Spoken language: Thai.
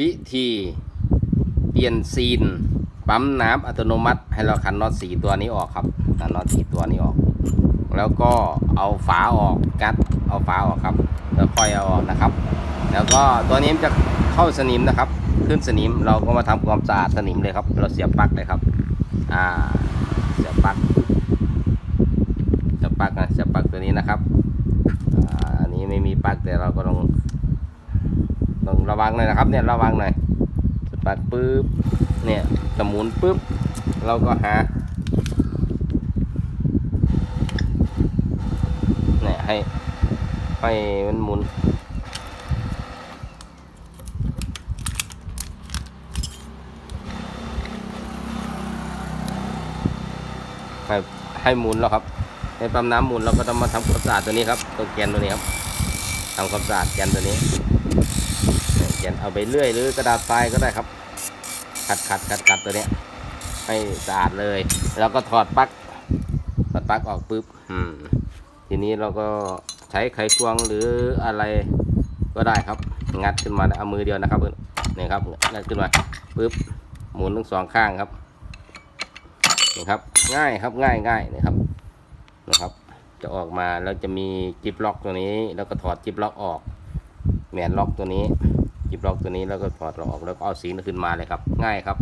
วิธีเปลี่ยนซีน ปั๊มน้ำอัตโนมัติ ให้เราขันน็อตสีตัวนี้ออกครับขันน็อตสีตัวนี้ออก แล้วก็เอาฝาออกกัดเอาฝาออกครับแล้วค่อยเอาออกนะครับ แล้วก็ตัวนี้จะเข้าสนิมนะครับ ขึ้นสนิมเราก็มาทำความสะอาดสนิมเลยครับ เราเสียบปลั๊กเลยครับอ่าเสียบปลั๊กเสียบปลั๊กนะเสียบปลั๊กตัวนี้นะครับอ่าอันนี้ไม่มีปลั๊กแต่เราก็ต้อง ระวังหน่อยนะครับ เนี่ยระวังหน่อยสปลั๊กปุ๊บเนี่ยสมุนปุ๊บ เราก็หาเนี่ยให้ให้มันหมุนให้ให้หมุนแล้วครับให้ปั๊มน้ำหมุนเราก็ต้องมาทำความสะอาดตัวนี้ครับตัวแกนตัวนี้ครับทำความสะอาดแกนตัวนี้ เนี่ยนเอาไปเลื่อยหรือกระดาษทรายก็ได้ครับ ขัดขัดขัดขัดตัวเนี้ยให้สะอาดเลย แล้วก็ถอดปลั๊กถอดปลั๊กออกปุ๊บอืมทีนี้เราก็ใช้ไขควงหรืออะไรก็ได้ครับ งัดขึ้นมาเอามือเดียวนะครับนี่ครับงัดขึ้นมาปุ๊บหมุนทั้งสองข้างครับนี่ครับ ง่ายครับง่ายง่ายนะครับนะครับ จะออกมาแล้วจะมีจิปล็อกตัวนี้ แล้วก็ถอดจิปล็อกออกแหวนล็อกตัวนี้ จิบล็อกตัวนี้แล้วก็ถอดออกแล้วก็เอาสีนั้นขึ้นมาเลยครับ ง่ายครับ